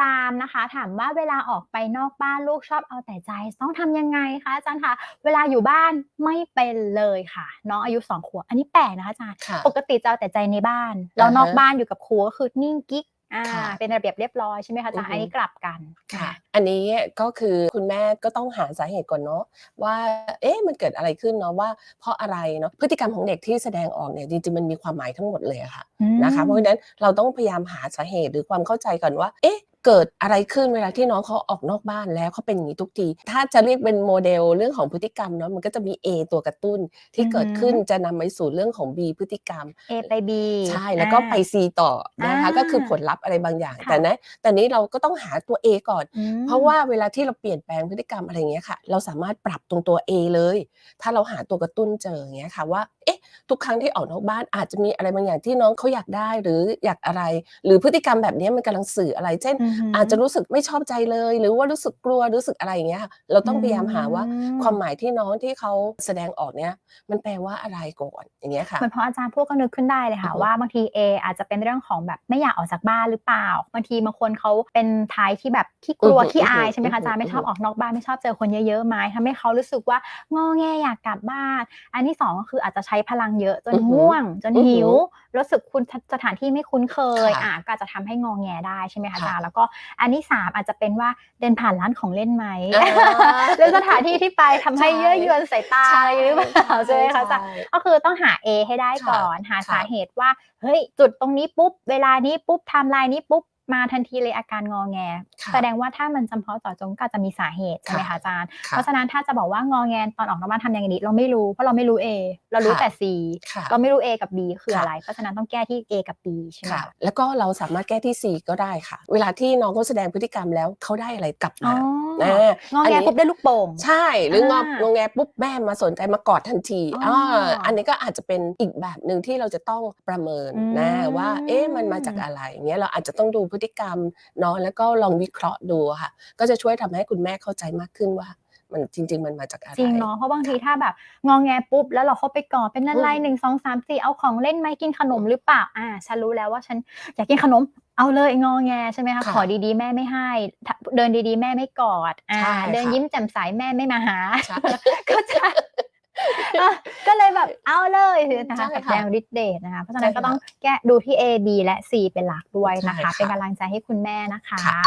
รามนะคะ ถามว่าเวลาออกไปนอกบ้านลูกชอบเอาแต่ใจ ต้องทำยังไงคะอาจารย์คะเวลาอยู่บ้านไม่เป็นเลยค่ะ น้องอายุสองขวบอันนี้แปลกนะคะอาจารย์ค่ะปกติจะเอาแต่ใจในบ้านแล้วอ่าฮะนอกบ้านอยู่กับครูก็คือนิ่งกิ๊กอ่าค่ะเป็นระเบียบเรียบร้อยใช่ไหมคะอาจารย์อือฮึอันนี้กลับกันค่ะ อันนี้ก็คือคุณแม่ก็ต้องหาสาเหตุก่อนเนาะว่าเอ๊ะมันเกิดอะไรขึ้นเนาะว่าเพราะอะไรเนาะพฤติกรรมของเด็กที่แสดงออกเนี่ยจริงๆมันมีความหมายทั้งหมดเลยอะค่ะอืมนะคะเพราะฉะนั้นเราต้องพยายามหาสาเหตุหรือความเข้าใจก่อนว่า เอ๊ะ เกิดอะไรขึ้นเวลาที่น้องเขาออกนอกบ้านแล้วเขาเป็นอย่างนี้ทุกที ถ้าจะเรียกเป็นโมเดลเรื่องของพฤติกรรมเนาะมันก็จะมี A ตัวกระตุ้นที่เกิดขึ้นจะนำไปสู่เรื่องของ B พฤติกรรม A ไป B ใช่แล้วก็ไป C ต่อนะคะอ่าก็คือผลลัพธ์อะไรบางอย่างค่ะแต่นะแต่นี้เราก็ต้องหาตัว A ก่อนอืมเพราะว่าเวลาที่เราเปลี่ยนแปลงพฤติกรรมอะไรอย่างเงี้ยค่ะ เราสามารถปรับตรงตัว A เลย ถ้าเราหาตัวกระตุ้นเจออย่างเงี้ยค่ะว่าเอ๊ะ ทุกครั้งที่ออกนอกบ้านอาจจะมีอะไรบางอย่างที่น้องเขาอยากได้หรืออยากอะไร หรือพฤติกรรมแบบเนี้ยมันกำลังสื่ออะไร เช่นอือหือออาจจะรู้สึกไม่ชอบใจเลย หรือว่ารู้สึกกลัวรู้สึกอะไรอย่างเงี้ยค่ะเราต้องพยายามหาว่าอืมความหมายที่น้องที่เขาแสดงออกเนี้ยมันแปลว่าอะไรก่อนอย่างเงี้ยค่ะเหมือนพออาจารย์พูดก็นึกขึ้นได้เลยค่ะอือฮึว่าบางที A อาจจะเป็นเรื่องของแบบไม่อยากออกจากบ้านหรือเปล่าบางทีบางคนเขาเป็นทายที่แบบขี้กลัวอือฮึขี้อายอือฮึใช่ไหมคะอาจารย์ไม่ชอบอือฮึออกนอกบ้านไม่ชอบเจอคนเยอะๆไหมทำให้เขารู้สึกว่างอแงอยากกลับบ้าน อันที่สองก็คืออาจจะใช้พลังเยอะจนอือฮึง่วง จนอือฮึหิว รู้สึกคุณสถานที่ไม่คุ้นเคยค่ะอะก็อาจจะทำให้งอแงได้ใช่ไหมคะอาค่ะจารย์แล้วก็อันที่สามอาจจะเป็นว่าเดินผ่านร้านของเล่นไหมอ่าหรือสถานที่ที่ไปทำให้ใช่เยื่อยวนสายตาอะไรหรือเปล่าใช่ไหมคะอาจารย์ก็คือต้องหา A ให้ได้ค่ะก่อน หาค่ะสาเหตุว่าเฮ้ยจุดตรงนี้ปุ๊บเวลานี้ปุ๊บไทม์ไลน์นี้ปุ๊บ มาทันทีเลยอาการงอแงค่ะแสดงว่าถ้ามันจำเพาะเจาะจงก็อาจจะมีสาเหตุใช่ไหมค่ะคะอาจารย์ค่ะเพราะฉะนั้นถ้าจะบอกว่างอแงตอนออกนอกบ้านทำยังไงดีเราไม่รู้เพราะเราไม่รู้ A เรารู้ค่ะแต่ C ค่ะเราไม่รู้ A กับ B คือค่ะอะไร เพราะฉะนั้นต้องแก้ที่ A กับ B ใช่ไหมค่ะคะแล้วก็เราสามารถแก้ที่ C ก็ได้ค่ะ เวลาที่น้องเขาแสดงพฤติกรรมแล้วเขาได้อะไรกลับอ๋ อมางอแงปุ๊บได้ลูกโป่งใช่ หรืองออ่างงแงปุ๊บแม่มาสนใจมากอดทันทีอ๋ออ่าอันนี้ก็อาจจะเป็นอีกแบบหนึ่งที่เราจะต้องประเมินอืมนะว่า เอ๊ะมันมาจากอะไรอย่างเงี้ยเราอาจจะต้องดูพฤติกรรมเนาะแล้วก็ลองวิเคราะห์ดูอะค่ะ ก็จะช่วยทำให้คุณแม่เข้าใจมากขึ้นว่า มันจริง ๆ มันมาจากอะไรจริงเนาะเพราะบางทีถ้าแบบงอแงปุ๊บแล้วเราเข้าไปกอดเป็นอะไรอืมหนึ่งสองสามสี่เอาของเล่นไหมกินขนมหรือเปล่าอ่าฉันรู้แล้วว่าฉันอยากกินขนมเอาเลยงอแงใช่ไหมคะค่ะขอดีๆแม่ไม่ให้ถ้าเดินดีๆ แม่ไม่กอดอ่าใช่เดินค่ะยิ้มแจ่มใสแม่ไม่มาหาใช่ก็จะอะก็เลยแบบเอาเลยนะคะใช่กับค่ะแดงฤทธิ์เดชนะคะ เพราะฉะนั้นใช่ก็ค่ะต้องแก้ดูที่ A B และ C เป็นหลักด้วยนะคะใช่ค่ะเป็นกำลังใจให้คุณแม่นะคะค่ะ